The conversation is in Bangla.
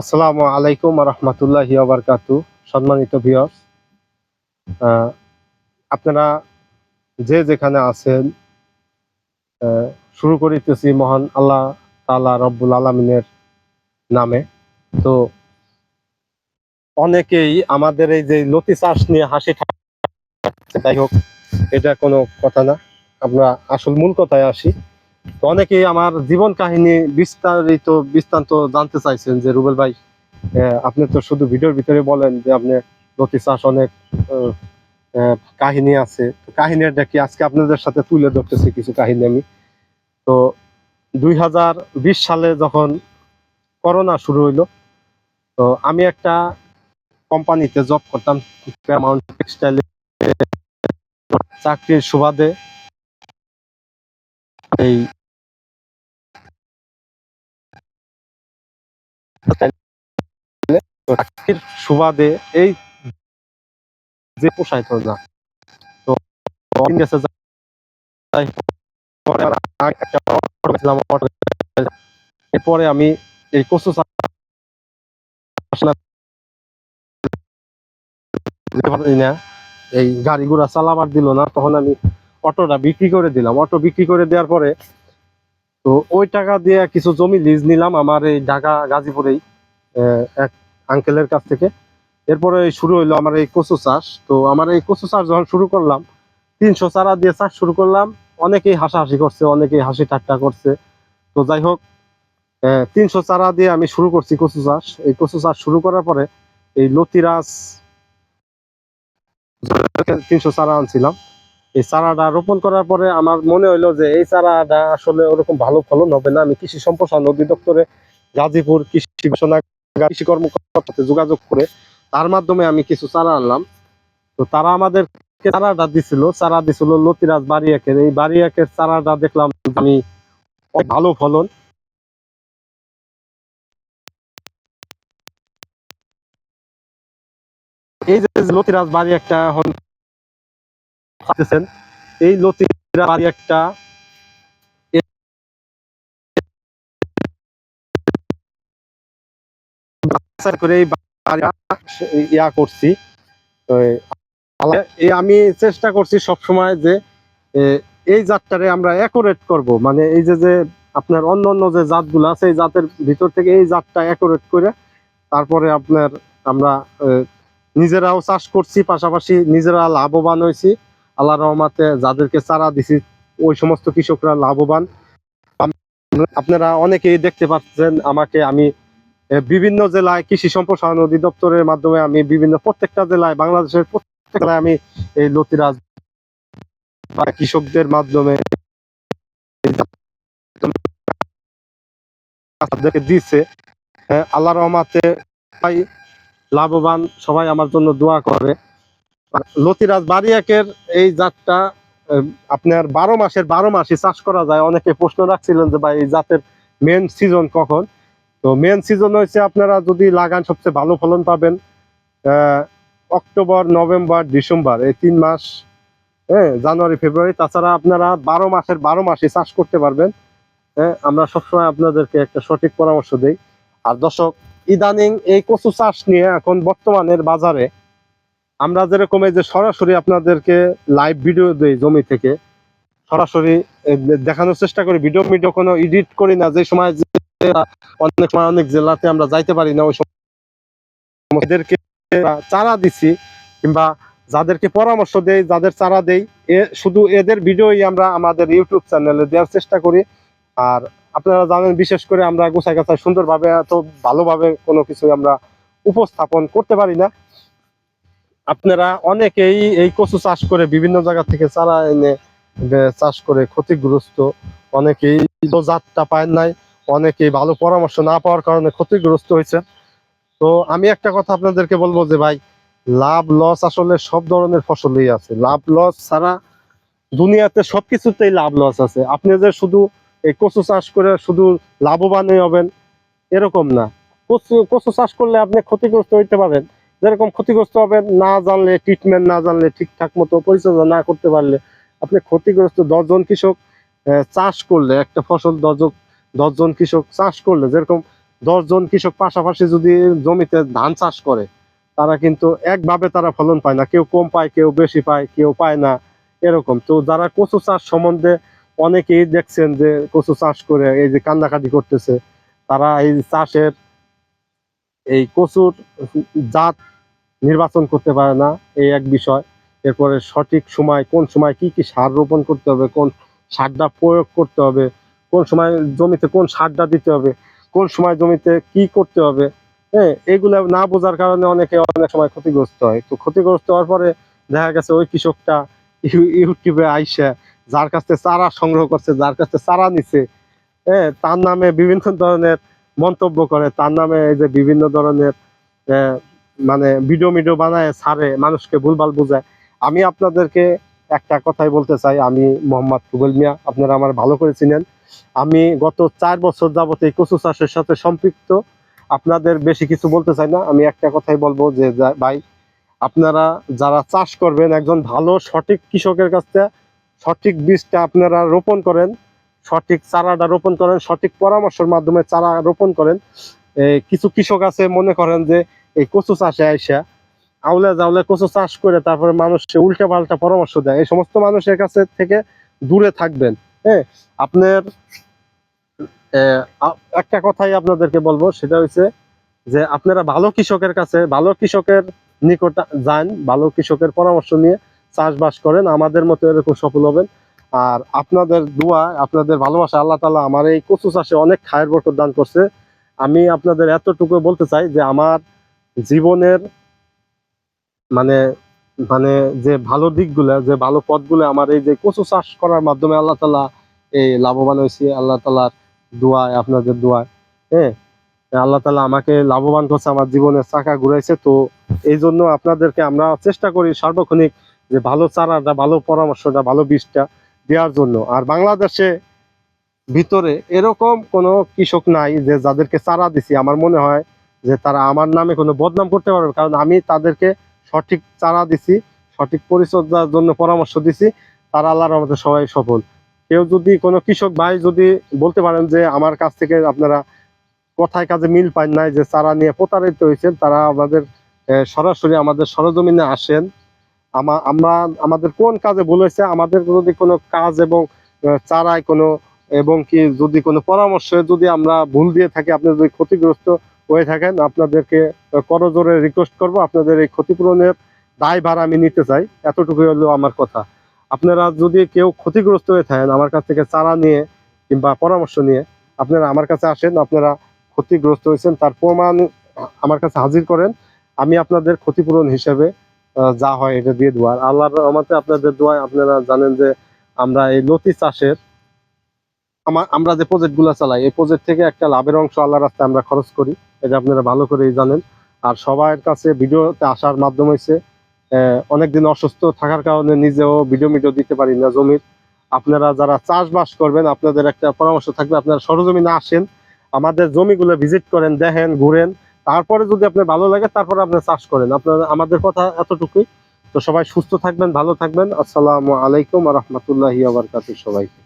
আসসালামু আলাইকুম রহমতুল্লাহ বারকাতু। সম্মানিত ভিউয়ার্স আপনারা যে যেখানে আছেন শুরু করিতেছি মহান আল্লাহ তাআলা রব্বুল আলমিনের নামে। তো অনেকেই আমাদের এই যে লতি চাষ নিয়ে হাসি যাই হোক, এটা কোনো কথা না। আমরা আসল মূল কথায় আসি। তো অনেকেই আমার জীবন কাহিনী বিস্তারিত বৃত্তান্ত জানতে চাইছেন যে, রুবেল ভাই আপনি তো শুধু ভিডিওর ভিতরে বলেন যে, আপনি লতি চাষ অনেক কাহিনী আছে। তো কাহিনীটা কি আজকে আপনাদের সাথে তুলে ধরতেছি কিছু কাহিনী আমি? তো দুই হাজার বিশ সালে যখন করোনা শুরু হইল, তো আমি একটা কোম্পানিতে জব করতাম টেক্সটাইল চাকরির সুবাদে এই চাকরির সুবাদে এই যে পোষাইত না তো গেছে এরপরে আমি এই কচু এই গাড়ি ঘোড়া চালাবার দিল না, তখন আমি অটোটা বিক্রি করে দিলাম। অটো বিক্রি করে দেওয়ার পরে তো ওই টাকা দিয়ে কিছু জমি লিজ নিলাম আমার এই ঢাকা, গাজীপুরেই এক আঙ্কেলের কাছ থেকে। এরপরে শুরু হইল আমার এই কচু চাষ। তো আমার এই কচু চাষ যখন শুরু করলাম, তিনশো চারা দিয়ে চাষ শুরু করলাম। অনেকেই হাসাহাসি করছে, অনেকেই হাসি ঠাট্টা করছে। তো যাই হোক তিনশো চারা দিয়ে আমি শুরু করছি কচু চাষ। এই কচু চাষ শুরু করার পরে এই লতিরাজ, তিনশো চারা আনছিলাম। এই চারাটা রোপণ করার পরে আমার মনে হইল যে এই চারাটা আসলে ওরকম ভালো ফলন হবে না। আমি কৃষি সম্প্রসারণ অধিদপ্তরে গাজীপুর কৃষি গবেষণা কৃষি কর্মকর্তার সাথে যোগাযোগ করে তার মাধ্যমে আমি কিছু চারা আনলাম। তো তারা আমাদের চারাটা দিছিল। চারা দিছিল লতিরাজ বাড়ি একের এই বাড়ি একের চারাটা দেখলাম আমি ভালো ফলন। এই যে লতিরাজ বাড়ি একটা পাচ্ছেন এই লতিরাজ বাড়ি একটা করে ইয়া করছি। এই আমি চেষ্টা করছি সব সময় যে এই জাতটারে আমরা অ্যাকোরেট করব। মানে এই যে যে আপনার অন্য অন্য যে জাতগুলো আছে, এই জাতের ভিতর থেকে এই জাতটা অ্যাকোরেট করে তারপরে আপনার আমরা নিজেরাও চাষ করছি, পাশাপাশি নিজেরা লাভবান হয়েছি। আল্লাহ রহমাতে যাদেরকে চারা দিছি ওই সমস্ত কৃষকরা লাভবান। আপনারা অনেকেই দেখতে পাচ্ছেন আমাকে আমি বিভিন্ন জেলায় কৃষি সম্প্রসারণ অধিদপ্তরের মাধ্যমে আমি বিভিন্ন প্রত্যেকটা জেলায় বাংলাদেশের প্রত্যেক জেলায় আমি এই লতিরাজ বা কৃষকদের মাধ্যমে তাদেরকে দিচ্ছে হ্যাঁ, আল্লাহ রহমাতে সবাই লাভবান সবাই আমার জন্য দোয়া করে। লতিরাজ বাড়িয়াকের এই জাতটা আপনার বারো মাসের বারো মাসই চাষ করা যায়। অনেকে প্রশ্ন রাখছিলেন যে ভাই, এই জাতের মেন সিজন কখন? তো মেন সিজন হচ্ছে আপনারা যদি লাগান, সবচেয়ে ভালো ফলন পাবেন অক্টোবর, নভেম্বর, ডিসেম্বর, এই তিন মাস হ্যাঁ জানুয়ারি, ফেব্রুয়ারি। তাছাড়া আপনারা বারো মাসের বারো মাসে চাষ করতে পারবেন। হ্যাঁ আমরা সবসময় আপনাদেরকে একটা সঠিক পরামর্শ দিই। আর দর্শক, ইদানিং এই কচু চাষ নিয়ে এখন বর্তমানের বাজারে আমরা যেরকম এই যে সরাসরি আপনাদেরকে লাইভ ভিডিও দেই জমি থেকে, সরাসরি দেখানোর চেষ্টা করি। ভিডিও ভিডিও কোনো এডিট করি না, যে সময় অনেক সময় অনেক জেলাতে আমরা যাইতে পারি না, ওই সময় এদেরকে চারা দিছি কিংবা যাদেরকে পরামর্শ দেই, যাদের চারা দেই, এ, শুধু এদের ভিডিওই আমরা আমাদের ইউটিউব চ্যানেলে দেওয়ার চেষ্টা করি। আর আপনারা জানেন, বিশেষ করে আমরা গোছায় গাছায় সুন্দরভাবে, এত ভালোভাবে কোনো কিছু আমরা উপস্থাপন করতে পারি না। আপনারা অনেকেই এই কচু চাষ করে বিভিন্ন জায়গা থেকে চারা এনে চাষ করে ক্ষতিগ্রস্ত। অনেকেই জাতটা পায় নাই, অনেকেই ভালো পরামর্শ না পাওয়ার কারণে ক্ষতিগ্রস্ত হয়েছে। তো আমি একটা কথা আপনাদেরকে বলব যে ভাই, লাভ লস আসলে সব ধরনের ফসলেই আছে। লাভ লস ছাড়া দুনিয়াতে সবকিছুতেই লাভ লস আছে। আপনি যে শুধু এই কচু চাষ করে শুধু লাভবানই হবেন, এরকম না। কচু কচু চাষ করলে আপনি ক্ষতিগ্রস্ত হইতে পারেন। যেরকম ক্ষতিগ্রস্ত হবেন, না জানলে ট্রিটমেন্ট না জানলে, ঠিকঠাক মতো পরিচর্যা না করতে পারলে আপনি ক্ষতিগ্রস্ত দশজন কৃষক চাষ করলে, একটা ফসল দশজন দশজন কৃষক চাষ করলে, যেরকম দশজন কৃষক পাশাপাশি যদি জমিতে ধান চাষ করে, তারা কিন্তু একভাবে তারা ফলন পায় না। কেউ কম পায়, কেউ বেশি পায়, কেউ পায় না, এরকম। তো যারা কচু চাষ সম্বন্ধে অনেকেই দেখছেন যে কচু চাষ করে, এই যে কান্নাকাটি করতেছে, তারা এই চাষের এই কচুর জাত নির্বাচন করতে পারে না, এই এক বিষয়। এরপরে সঠিক সময়, কোন সময় কি কি সার রোপণ করতে হবে, কোন সারটা প্রয়োগ করতে হবে, কোন সময় জমিতে কোন সারটা দিতে হবে, কোন সময় জমিতে কি করতে হবে হ্যাঁ এগুলো না বোঝার কারণে অনেকে অনেক সময় ক্ষতিগ্রস্ত হয়। তো ক্ষতিগ্রস্ত হওয়ার পরে দেখা গেছে ওই কৃষকটা ইউ- ইউটিউবে আইসা যার কাছ চারা সংগ্রহ করছে, যার কাছ চারা নিছে হ্যাঁ তার নামে বিভিন্ন ধরনের মন্তব্য করে, তার নামে এই যে বিভিন্ন ধরনের মানে ভিডিও মিডিও বানায়, ছাড়ে, মানুষকে ভুলভাল বোঝায়। আমি আপনাদেরকে একটা কথাই বলতে চাই, আমি মোহাম্মদ রুবেল মিয়া, আপনারা আমার ভালো করে চিনেন। আমি গত চার বছর যাবত এই কচু চাষের সাথে সম্পৃক্ত। আপনাদের বেশি কিছু বলতে চাই না, আমি একটা কথাই বলব যে ভাই, আপনারা যারা চাষ করবেন, একজন ভালো সঠিক কৃষকের কাছে সঠিক বীজটা আপনারা রোপণ করেন, সঠিক চারাটা রোপণ করেন, সঠিক পরামর্শের মাধ্যমে চারা রোপণ করেন। কিছু কৃষক আছে, মনে করেন যে এই কচু চাষে আইসা, আউলে জাউলে কচু চাষ করে তারপরে মানুষকে উল্টা পাল্টা পরামর্শ দেয়। এই সমস্ত মানুষের কাছে থেকে দূরে থাকবেন হ্যাঁ? আপনার একটা কথাই আপনাদেরকে বলব, সেটা হচ্ছে যে আপনারা ভালো কৃষকের কাছে, ভালো কৃষকের নিকট যান, ভালো কৃষকের পরামর্শ নিয়ে চাষবাস করেন, আমাদের মতো এরকম সফল হবেন। আর আপনাদের দোয়া, আপনাদের ভালোবাসা, আল্লাহ তালা আমার এই কচু চাষে অনেক খায়ের বরকত দান করছে। আমি আপনাদের এতটুকু বলতে চাই যে আমার জীবনের মানে মানে যে ভালো দিকগুলো, যে ভালো পথগুলো আমার এই যে কচু চাষ করার মাধ্যমে আল্লাহ তালা এই লাভবান হয়েছি, আল্লাহ তালার দোয়ায়, আপনাদের দোয়ায় হ্যাঁ? আল্লাহ তালা আমাকে লাভবান করছে, আমার জীবনের চাকা ঘুরাইছে, তো এই জন্য আপনাদেরকে আমরা চেষ্টা করি সার্বক্ষণিক যে ভালো চারাটা, ভালো পরামর্শটা, ভালো বীজটা দেওয়ার জন্য। আর বাংলাদেশে ভিতরে এরকম কোনো কৃষক নাই যে যাদেরকে চারা দিছি, আমার মনে হয় যে তারা আমার নামে কোনো বদনাম করতে পারবে কারণ আমি তাদেরকে সঠিক চারা দিছি, সঠিক পরিচর্যার জন্য পরামর্শ দিছি, তারা আল্লাহর রহমতে সবাই সফল। কেউ যদি কোনো কৃষক ভাই যদি বলতে পারেন যে আমার কাছ থেকে আপনারা কথায় কাজে মিল পান নাই যে চারা নিয়ে প্রতারিত হয়েছেন, তারা আমাদের সরাসরি আমাদের সরজমিনে আসেন। আমা, আমরা, আমাদের কোন কাজে হয়েছে, আমাদের যদি কোনো কাজ এবং চারায় কোনো, এবং কি যদি কোনো পরামর্শে যদি আমরা ভুল দিয়ে থাকি, আপনি যদি ক্ষতিগ্রস্ত হয়ে থাকেন, আপনাদেরকে করজোরে রিকোয়েস্ট করব, আপনাদের এই ক্ষতিপূরণের দায়ভার আমি নিতে চাই। এতটুকুই হলো আমার কথা। আপনারা যদি কেউ ক্ষতিগ্রস্ত হয়ে থাকেন, আমার কাছ থেকে চারা নিয়ে কিংবা পরামর্শ নিয়ে আপনারা আমার কাছে আসেন, আপনারা ক্ষতিগ্রস্ত হয়েছেন, তার প্রমাণ আমার কাছে হাজির করেন। আমি আপনাদের ক্ষতিপূরণ হিসেবে যা হয় এটা দিয়ে দেবো। আর আল্লাহর রহমতে আপনাদের দোয়ায় আপনারা জানেন যে আমরা এই লতি চাষের আমরা যে প্রজেক্টগুলা চালাই, এই প্রজেক্ট থেকে একটা লাভের অংশ আল্লাহ রাস্তায় আমরা খরচ করি। এটা আপনারা ভালো করেই জানেন। আর সবার কাছে ভিডিওতে আসার মাধ্যম হয়েছে অনেকদিন অসুস্থ থাকার কারণে নিজেও ভিডিও মিডিও দিতে পারি না জমির। আপনারা যারা চাষবাস করবেন, আপনাদের একটা পরামর্শ থাকবে, আপনারা সরজমিনে আসেন, আমাদের জমিগুলো ভিজিট করেন, দেখেন, ঘুরেন। তারপরে যদি আপনার ভালো লাগে, তারপরে আপনি চাষ করেন। আপনার, আমাদের কথা এতটুকুই। তো সবাই সুস্থ থাকবেন, ভালো থাকবেন। আসসালামু আলাইকুম রহমতুল্লাহি আবরকাত সবাইকে।